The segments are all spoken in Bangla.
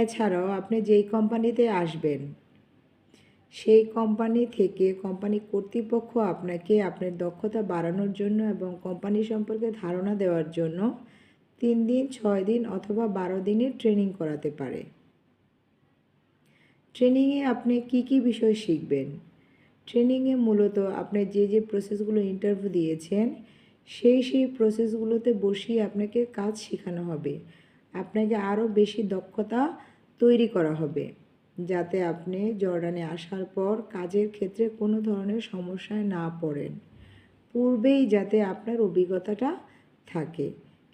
এছাড়াও আপনি যেই কোম্পানিতে আসবেন, সেই কোম্পানি থেকে কোম্পানি কর্তৃপক্ষ আপনাকে আপনার দক্ষতা বাড়ানোর জন্য এবং কোম্পানি সম্পর্কে ধারণা দেওয়ার জন্য তিন দিন, ছয় দিন অথবা বারো দিনের ট্রেনিং করাতে পারে। ট্রেনিংয়ে আপনি কি কি বিষয় শিখবেন? ট্রেনিংয়ে মূলত আপনি যে যে প্রসেসগুলো ইন্টারভিউ দিয়েছেন, সেই সেই প্রসেসগুলোতে বসিয়ে আপনাকে কাজ শেখানো হবে। আপনাকে আরও বেশি দক্ষতা তৈরি করা হবে, যাতে আপনি জর্ডানে আসার পর কাজের ক্ষেত্রে কোনো ধরনের সমস্যায় না পড়েন। পূর্বেই যাতে আপনার অভিজ্ঞতাটা থাকে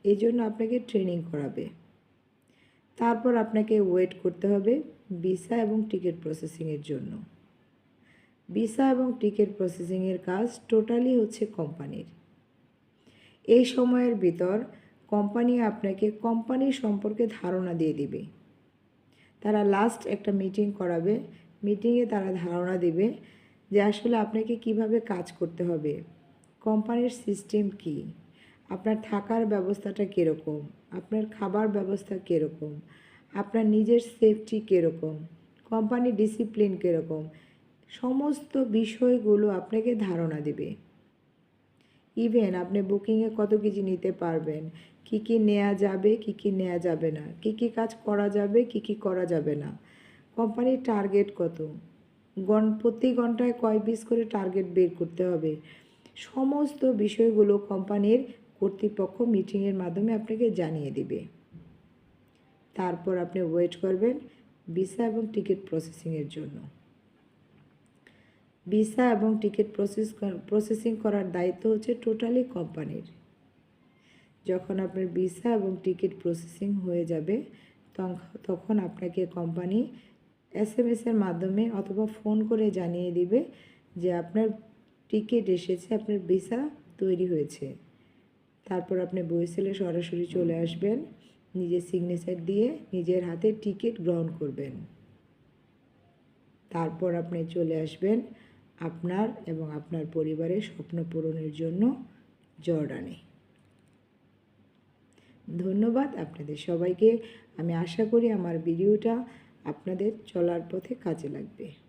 এই জন্য আপনাকে ট্রেনিং করাবে। তারপর আপনাকে ওয়েট করতে হবে ভিসা এবং টিকিট প্রসেসিংয়ের জন্য। ভিসা এবং টিকিট প্রসেসিংয়ের কাজ টোটালি হচ্ছে কোম্পানির। এই সময়ের ভিতর কোম্পানি আপনাকে কোম্পানি সম্পর্কে ধারণা দিয়ে দিবে। তারা লাস্ট একটা মিটিং করাবে। মিটিংয়ে তারা ধারণা দেবে যে আসলে আপনাকে কীভাবে কাজ করতে হবে। কোম্পানির সিস্টেম কি? আপনার থাকার ব্যবস্থাটা কীরকম? আপনার খাবার ব্যবস্থা কীরকম? আপনার নিজের সেফটি কীরকম? কোম্পানি ডিসিপ্লিন কীরকম? সমস্ত বিষয়গুলো আপনাকে ধারণা দেবে। ইভেন আপনি বুকিংয়ে কত কিছু নিতে পারবেন। কি কি নেওয়া যাবে, কি কি নেওয়া যাবে না। কি কি কাজ করা যাবে, কি কি করা যাবে না। কোম্পানির টার্গেট কত? গন প্রতি ঘন্টায় কয় পিস করে টার্গেট বের করতে হবে? সমস্ত বিষয়গুলো কোম্পানির কর্তৃপক্ষ মিটিংয়ের মাধ্যমে আপনাকে জানিয়ে দিবে। তারপর আপনি ওয়েট করবেন ভিসা এবং টিকিট প্রসেসিংয়ের জন্য। ভিসা এবং টিকিট প্রসেস প্রসেসিং করার দায়িত্ব হচ্ছে টোটালি কোম্পানির। যখন আপনার ভিসা এবং টিকিট প্রসেসিং হয়ে যাবে তখন আপনাকে কোম্পানি এস এম এসের মাধ্যমে অথবা ফোন করে জানিয়ে দিবে যে আপনার টিকিট এসেছে, আপনার ভিসা তৈরি হয়েছে। তারপর আপনি বইসেলে সরাসরি চলে আসবেন, নিজের সিগনেচার দিয়ে নিজের হাতে টিকিট গ্রহণ করবেন। তারপর আপনি চলে আসবেন আপনার এবং আপনার পরিবারের স্বপ্ন পূরণের জন্য জর্ডানে। ধন্যবাদ আপনাদের সবাইকে। আমি আশা করি আমার ভিডিওটা আপনাদের চলার পথে কাজে লাগবে।